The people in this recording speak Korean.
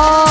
아.